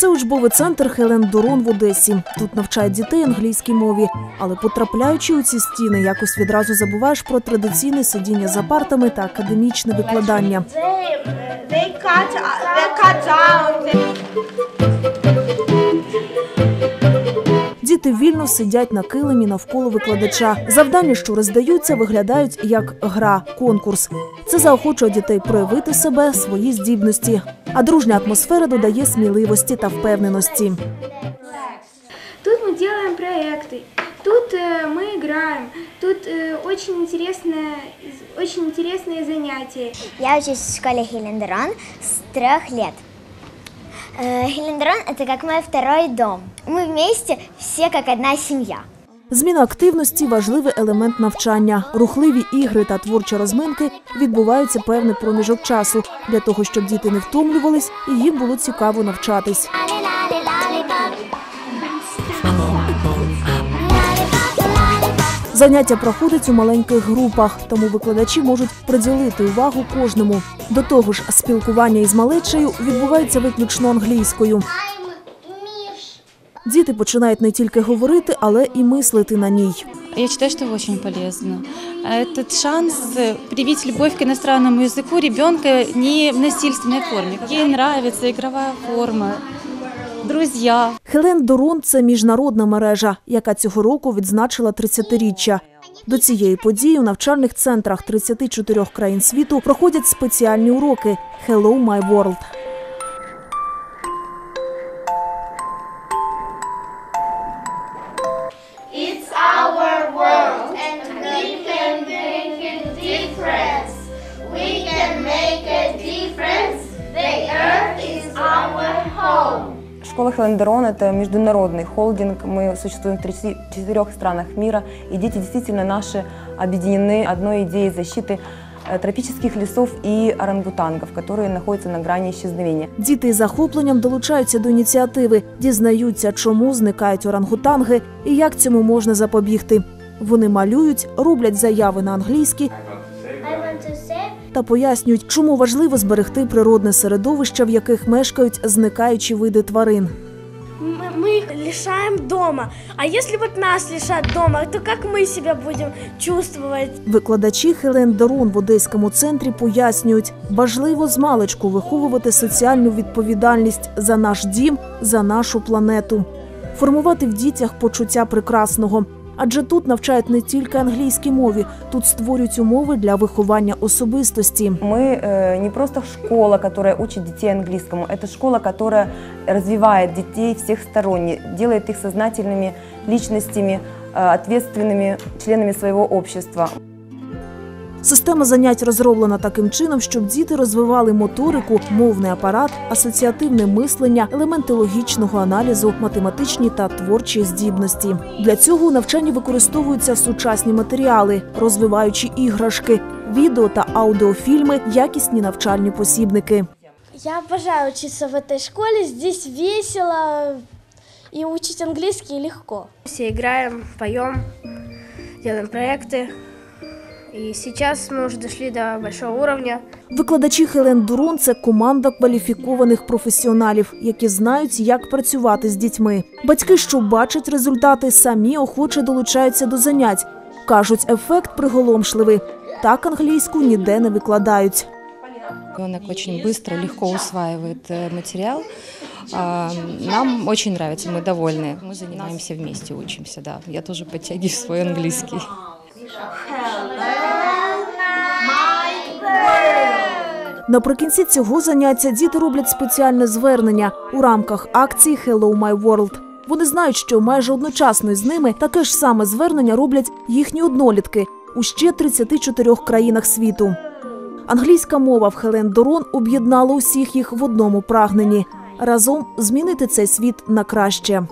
Це учбовий центр Хелен Дорон в Одесі. Тут навчають дітей англійській мові, але потрапляючи у ці стіни, якось відразу забуваєш про традиційне сидіння за партами та академічне викладання. They, cut, they cut down. Діти вільно сидять на килимі навколо викладача. Завдання, що роздаються, виглядають як гра, конкурс. Це заохочує дітей проявити себе, свої здібності. А дружня атмосфера додає сміливості та впевненості. Тут мы делаем проекты, тут э, мы играем, тут э, очень интересное, очень интересные занятия. Я учусь в школе Хелендерон с трех лет. Э, Хелендерон – это как мой второй дом. Мы вместе все как одна семья. Зміна активності важливий елемент навчання. Рухливі ігри та творчі розминки відбуваються певний проміжок часу для того, щоб діти не втомлювались і їм було цікаво навчатись. Заняття проходять у маленьких групах, тому викладачі можуть приділити увагу кожному. До того ж, спілкування із малечею відбувається виключно англійською. Діти починають не тільки говорити, але і мислити на ній. Я считаю, что очень полезно. Этот шанс э, привить любовь к иностранному языку ребенка не в насильственной форме. Ей нравится игровая форма, друзья. Хелен Дорон це міжнародна мережа, яка цього року відзначила 30-річчя. До цієї події у навчальних центрах 34 країн світу проходять спеціальні уроки «Hello, my world». Школа Хелендерон – это международный холдинг. Мы существуем в 34 странах мира, и дети действительно наши объединены одной идеей защиты э, тропических лесов и орангутангов, которые находятся на грани исчезновения. Діти із захопленням долучаються до ініціативи, дізнаються, чому зникають орангутанги і як цьому можна запобігти. Вони малюють, роблять заяви на англійській та пояснюють, чому важливо зберегти природне середовище, в яких мешкають зникаючі види тварин. Мы, мы их лишаем дома. А если вот нас лишат дома, то как мы себя будем чувствовать? Викладачі Хелен Дорон в Одеському центрі пояснюють, важливо з маличку виховувати соціальну відповідальність за наш дім, за нашу планету, формувати в дітях почуття прекрасного. Адже тут навчають не тільки англійській мові, тут створюють умови для виховання особистості. Мы э, не просто школа, которая учит детей английскому, это школа, которая развивает детей всехсторонне, делает их сознательными личностями, э, ответственными членами своего общества. Система занять розроблена таким чином, щоб діти розвивали моторику, мовний апарат, асоціативне мислення, елементи логічного аналізу, математичні та творчі здібності. Для цього у навчанні використовуються сучасні матеріали, розвиваючі іграшки, відео та аудіофільми, якісні навчальні посібники. Я обожаю учиться в этой школе. Здесь весело и учить английский легко. Все играем, поем, делаем проекты. И сейчас мы уже дошли до большого уровня. Викладачі Хелен Дурон це команда кваліфікованих професіоналів, які знають, як працювати з дітьми. Батьки, що бачать результати, самі охоче долучаються до занять. кажуть, ефект приголомшливий. Так англійську ніде не викладають. Ребенок очень быстро, легко усваивает э, материал. А, Нам очень нравится, мы довольны. Мы занимаемся вместе, учимся, да. Я тоже подтягиваю свой английский. Наприкінці цього заняття діти роблять спеціальне звернення у рамках акції «Hello, my world». Вони знають, що майже одночасно з ними таке ж саме звернення роблять їхні однолітки у ще 34 країнах світу. Англійська мова в Хелен Дорон об'єднала усіх їх в одному прагненні разом змінити цей світ на краще.